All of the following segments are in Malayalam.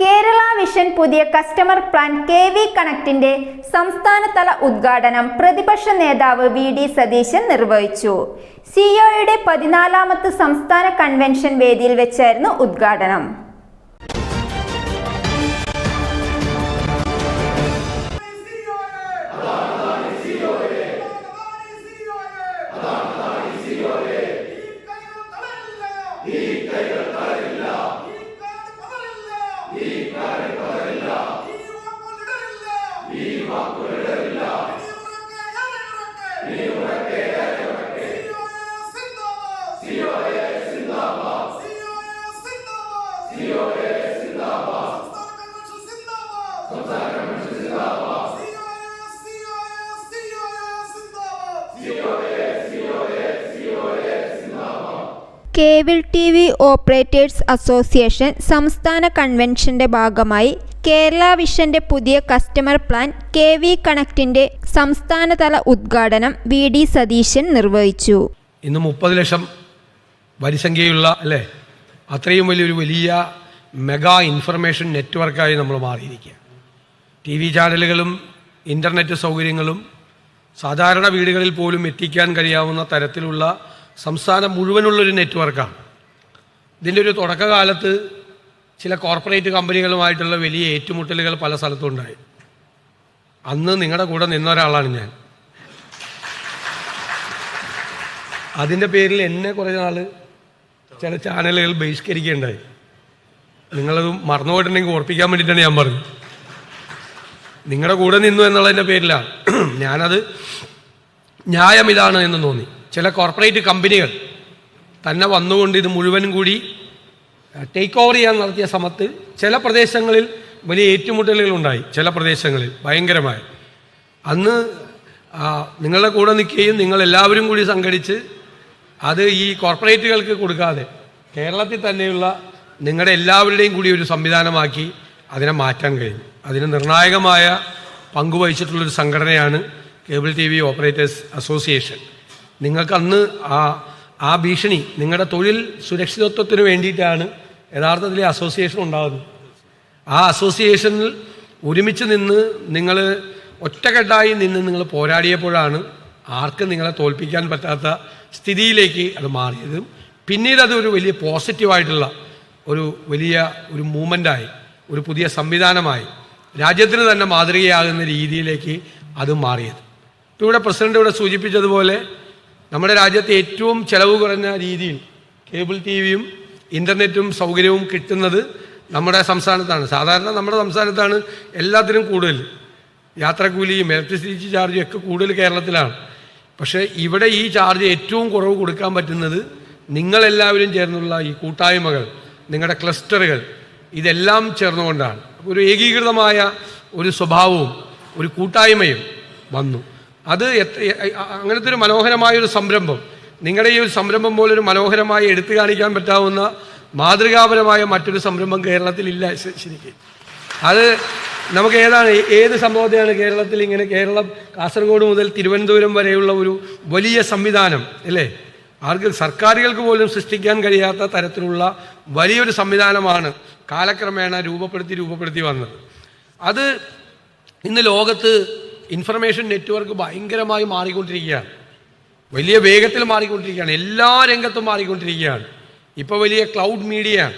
കേരള വിഷൻ പുതിയ കസ്റ്റമർ പ്ലാൻ കെ വി കണക്റ്റിന്റെ സംസ്ഥാനതല ഉദ്ഘാടനം പ്രതിപക്ഷ നേതാവ് വി ഡി സതീശൻ നിർവഹിച്ചു. സിഒയുടെ പതിനാലാമത് സംസ്ഥാന കൺവെൻഷൻ വേദിയിൽ വെച്ചായിരുന്നു ഉദ്ഘാടനം. Cable T V operators association സംസ്ഥാന കൺവെൻഷന്റെ ഭാഗമായി കേരള വിഷന്റെ പുതിയ കസ്റ്റമർ പ്ലാൻ കെ വി കണക്റ്റിന്റെ സംസ്ഥാനതല ഉദ്ഘാടനം വി ഡി സതീശൻ നിർവഹിച്ചു. ഇന്ന് മുപ്പത് ലക്ഷം വരിസംഖ്യയുള്ള അല്ലേ? അത്രയും വലിയൊരു വലിയ മെഗാ ഇൻഫർമേഷൻ നെറ്റ്വർക്കായി നമ്മൾ മാറിയിരിക്കുക ടി വി ചാനലുകളും ഇന്റർനെറ്റ് സൗകര്യങ്ങളും സാധാരണ വീടുകളിൽ പോലും എത്തിക്കാൻ കഴിയാവുന്ന തരത്തിലുള്ള സംസ്ഥാനം മുഴുവനുള്ളൊരു നെറ്റ്വർക്കാണ്. ഇതിന്റെ ഒരു തുടക്കകാലത്ത് ചില കോർപ്പറേറ്റ് കമ്പനികളുമായിട്ടുള്ള വലിയ ഏറ്റുമുട്ടലുകൾ പല സ്ഥലത്തും ഉണ്ടായി. അന്ന് നിങ്ങളുടെ കൂടെ നിന്ന ഒരാളാണ് ഞാൻ. അതിന്റെ പേരിൽ എന്നെ കുറേ നാൾ ചില ചാനലുകൾ ബഹിഷ്കരിക്കുകയുണ്ടായി. നിങ്ങളത് മറന്നുപോയിട്ടുണ്ടെങ്കിൽ ഓർപ്പിക്കാൻ വേണ്ടിയിട്ടാണ് ഞാൻ പറഞ്ഞത്. നിങ്ങളുടെ കൂടെ നിന്നു എന്നുള്ളതിന്റെ പേരിലാണ്. ഞാനത് ന്യായം ഇതാണ് എന്ന് തോന്നി. ചില കോർപ്പറേറ്റ് കമ്പനികൾ തന്നെ വന്നുകൊണ്ട് ഇത് മുഴുവനും കൂടി ടേക്ക് ഓവർ ചെയ്യാൻ നടത്തിയ സമയത്ത് ചില പ്രദേശങ്ങളിൽ വലിയ ഏറ്റുമുട്ടലുകൾ ഉണ്ടായി. ചില പ്രദേശങ്ങളിൽ ഭയങ്കരമായി. അന്ന് നിങ്ങളുടെ കൂടെ നിൽക്കുകയും നിങ്ങൾ എല്ലാവരും കൂടി സംഘടിച്ച് അത് ഈ കോർപ്പറേറ്റുകൾക്ക് കൊടുക്കാതെ കേരളത്തിൽ തന്നെയുള്ള നിങ്ങളുടെ എല്ലാവരുടെയും കൂടി ഒരു സംവിധാനമാക്കി അതിനെ മാറ്റാൻ കഴിഞ്ഞു. അതിന് നിർണായകമായ പങ്കുവഹിച്ചിട്ടുള്ളൊരു സംഘടനയാണ് cable T V operators association. നിങ്ങൾക്ക് അന്ന് ആ ആ ഭീഷണി നിങ്ങളുടെ തൊഴിൽ സുരക്ഷിതത്വത്തിന് വേണ്ടിയിട്ടാണ് യഥാർത്ഥത്തിൽ അസോസിയേഷൻ ഉണ്ടാകുന്നത് ആ അസോസിയേഷനിൽ ഒരുമിച്ച് നിന്ന് നിങ്ങൾ ഒറ്റക്കെട്ടായി നിന്ന് നിങ്ങൾ പോരാടിയപ്പോഴാണ് ആർക്കും നിങ്ങളെ തോൽപ്പിക്കാൻ പറ്റാത്ത സ്ഥിതിയിലേക്ക് അത് മാറിയതും. പിന്നീട് അത് ഒരു വലിയ പോസിറ്റീവായിട്ടുള്ള ഒരു വലിയ ഒരു മൂവ്മെന്റായി ഒരു പുതിയ സംവിധാനമായി രാജ്യത്തിന് തന്നെ മാതൃകയാകുന്ന രീതിയിലേക്ക് അത് മാറിയത്. ഇപ്പോൾ ഇവിടെ പ്രസിഡന്റ് ഇവിടെ സൂചിപ്പിച്ചതുപോലെ നമ്മുടെ രാജ്യത്തെ ഏറ്റവും ചെലവ് കുറഞ്ഞ രീതിയിൽ കേബിൾ ടി വിയും ഇന്റർനെറ്റും സൗകര്യവും കിട്ടുന്നത് നമ്മുടെ സംസ്ഥാനത്താണ്. സാധാരണ നമ്മുടെ സംസ്ഥാനത്താണ് എല്ലാത്തിനും കൂടുതൽ. യാത്രക്കൂലിയും ഇലക്ട്രിസിറ്റി ചാർജും ഒക്കെ കൂടുതൽ കേരളത്തിലാണ്. പക്ഷേ ഇവിടെ ഈ ചാർജ് ഏറ്റവും കുറവ് കൊടുക്കാൻ പറ്റുന്നത് നിങ്ങളെല്ലാവരും ചേർന്നുള്ള ഈ കൂട്ടായ്മകൾ നിങ്ങളുടെ ക്ലസ്റ്ററുകൾ ഇതെല്ലാം ചേർന്നുകൊണ്ടാണ്. ഒരു ഏകീകൃതമായ ഒരു സ്വഭാവവും ഒരു കൂട്ടായ്മയും വന്നു. അത് അങ്ങനത്തെ ഒരു മനോഹരമായ ഒരു സംരംഭം. നിങ്ങളുടെ ഈ ഒരു സംരംഭം പോലെ ഒരു മനോഹരമായി എടുത്തു കാണിക്കാൻ പറ്റാവുന്ന മാതൃകാപരമായ മറ്റൊരു സംരംഭം കേരളത്തിൽ ഇല്ല ശരിക്കും. അത് നമുക്ക് ഏതാണ് ഏത് സംഭവത്തെയാണ് കേരളത്തിൽ ഇങ്ങനെ കേരളം കാസർഗോഡ് മുതൽ തിരുവനന്തപുരം വരെയുള്ള ഒരു വലിയ സംവിധാനം അല്ലേ? ആർക്ക് സർക്കാരുകൾക്ക് പോലും സൃഷ്ടിക്കാൻ കഴിയാത്ത തരത്തിലുള്ള വലിയൊരു സംവിധാനമാണ് കാലക്രമേണ രൂപപ്പെടുത്തി രൂപപ്പെടുത്തി വന്നത്. അത് ഇന്ന് ലോകത്ത് ഇൻഫർമേഷൻ നെറ്റ്വർക്ക് ഭയങ്കരമായി മാറിക്കൊണ്ടിരിക്കുകയാണ്. വലിയ വേഗത്തിൽ മാറിക്കൊണ്ടിരിക്കുകയാണ്. എല്ലാ രംഗത്തും മാറിക്കൊണ്ടിരിക്കുകയാണ്. ഇപ്പോൾ വലിയ ക്ലൗഡ് മീഡിയ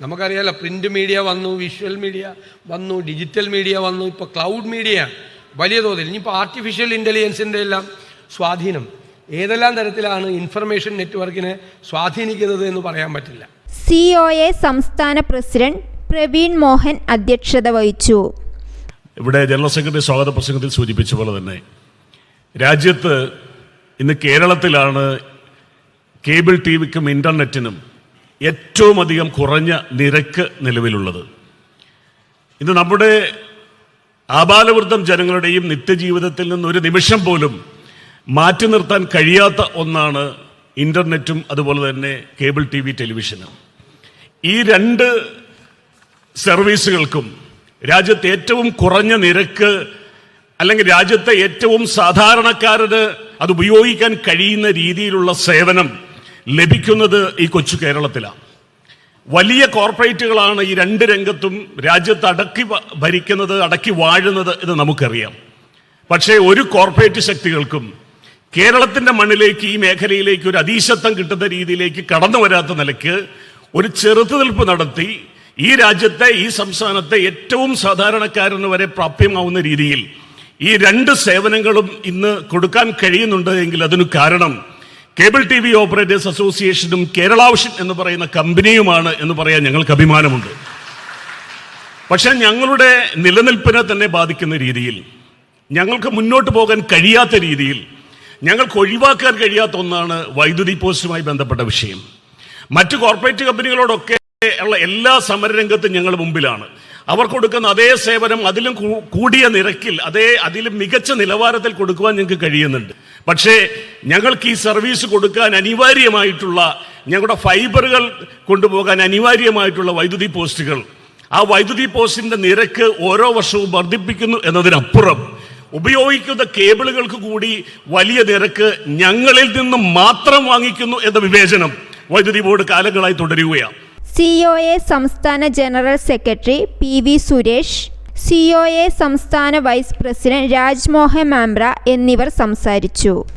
നമുക്കറിയാലോ പ്രിന്റ് മീഡിയ വന്നു വിഷ്വൽ മീഡിയ വന്നു ഡിജിറ്റൽ മീഡിയ വന്നു ഇപ്പോൾ ക്ലൗഡ് മീഡിയ വലിയ തോതിൽ. ഇനിയിപ്പോൾ ആർട്ടിഫിഷ്യൽ ഇന്റലിജൻസിന്റെ എല്ലാം സ്വാധീനം. ഏതെല്ലാം തരത്തിലാണ് ഇൻഫർമേഷൻ നെറ്റ്വർക്കിനെ സ്വാധീനിക്കുന്നത് എന്ന് പറയാൻ പറ്റില്ല. സി ഒ സംസ്ഥാന പ്രസിഡന്റ് പ്രവീൺ മോഹൻ അധ്യക്ഷത വഹിച്ചു. ഇവിടെ ജനറൽ സെക്രട്ടറി സ്വാഗത പ്രസംഗത്തിൽ സൂചിപ്പിച്ച പോലെ തന്നെ രാജ്യത്ത് ഇന്ന് കേരളത്തിലാണ് കേബിൾ ടി വിക്കും ഇന്റർനെറ്റിനും ഏറ്റവും അധികം കുറഞ്ഞ നിരക്ക് നിലവിലുള്ളത്. ഇന്ന് നമ്മുടെ ആബാലവൃദ്ധം ജനങ്ങളുടെയും നിത്യജീവിതത്തിൽ നിന്ന് ഒരു നിമിഷം പോലും മാറ്റി നിർത്താൻ കഴിയാത്ത ഒന്നാണ് ഇന്റർനെറ്റും അതുപോലെ തന്നെ കേബിൾ ടി വി ടെലിവിഷനും. ഈ രണ്ട് സർവീസുകൾക്കും രാജ്യത്തെ ഏറ്റവും കുറഞ്ഞ നിരക്ക് അല്ലെങ്കിൽ രാജ്യത്തെ ഏറ്റവും സാധാരണക്കാരന് അത് ഉപയോഗിക്കാൻ കഴിയുന്ന രീതിയിലുള്ള സേവനം ലഭിക്കുന്നത് ഈ കൊച്ചു കേരളത്തിലാണ്. വലിയ കോർപ്പറേറ്റുകളാണ് ഈ രണ്ട് രംഗത്തും രാജ്യത്ത് അടക്കി ഭരിക്കുന്നത് അടക്കി വാഴുന്നത് എന്ന് നമുക്കറിയാം. പക്ഷേ ഒരു കോർപ്പറേറ്റ് ശക്തികൾക്കും കേരളത്തിന്റെ മണ്ണിലേക്ക് ഈ മേഖലയിലേക്ക് ഒരു അതീശത്വം കിട്ടുന്ന രീതിയിലേക്ക് കടന്നു വരാത്ത നിലയ്ക്ക് ഒരു ചെറുത്തുനിൽപ്പ് നടത്തി ഈ രാജ്യത്തെ ഈ സംസ്ഥാനത്തെ ഏറ്റവും സാധാരണക്കാരന് വരെ പ്രാപ്യമാവുന്ന രീതിയിൽ ഈ രണ്ട് സേവനങ്ങളും ഇന്ന് കൊടുക്കാൻ കഴിയുന്നുണ്ട് എങ്കിൽ അതിനു കാരണം കേബിൾ ടി വി ഓപ്പറേറ്റേഴ്സ് അസോസിയേഷനും കേരളാവിഷൻ എന്ന് പറയുന്ന കമ്പനിയുമാണ് എന്ന് പറയാൻ ഞങ്ങൾക്ക് അഭിമാനമുണ്ട്. പക്ഷെ ഞങ്ങളുടെ നിലനിൽപ്പിനെ തന്നെ ബാധിക്കുന്ന രീതിയിൽ ഞങ്ങൾക്ക് മുന്നോട്ട് പോകാൻ കഴിയാത്ത രീതിയിൽ ഞങ്ങൾക്ക് ഒഴിവാക്കാൻ കഴിയാത്ത ഒന്നാണ് വൈദ്യുതി പോസ്റ്റുമായി ബന്ധപ്പെട്ട വിഷയം. മറ്റ് കോർപ്പറേറ്റ് കമ്പനികളോടൊക്കെ ഉള്ള എല്ലാ സമരരംഗത്തും ഞങ്ങൾ മുമ്പിലാണ്. അവർ കൊടുക്കുന്ന അതേ സേവനം അതിലും കൂടിയ നിരക്കിൽ അതേ അതിലും മികച്ച നിലവാരത്തിൽ കൊടുക്കുവാൻ ഞങ്ങൾക്ക് കഴിയുന്നുണ്ട്. പക്ഷേ ഞങ്ങൾക്ക് ഈ സർവീസ് കൊടുക്കാൻ അനിവാര്യമായിട്ടുള്ള ഞങ്ങളുടെ ഫൈബറുകൾ കൊണ്ടുപോകാൻ അനിവാര്യമായിട്ടുള്ള വൈദ്യുതി പോസ്റ്റുകൾ ആ വൈദ്യുതി പോസ്റ്റിന്റെ നിരക്ക് ഓരോ വർഷവും വർദ്ധിപ്പിക്കുന്നു എന്നതിനപ്പുറം ഉപയോഗിക്കുന്ന കേബിളുകൾക്ക് കൂടി വലിയ നിരക്ക് ഞങ്ങളിൽ നിന്നും മാത്രം വാങ്ങിക്കുന്നു എന്ന വിവേചനം വൈദ്യുതി ബോർഡ് കാലങ്ങളായി തുടരുകയാണ്. സി ഒ എ സംസ്ഥാന general secretary P V Suresh C O A സംസ്ഥാന വൈസ് പ്രസിഡന്റ് രാജ്മോഹൻ മാംബ്ര എന്നിവർ സംസാരിച്ചു.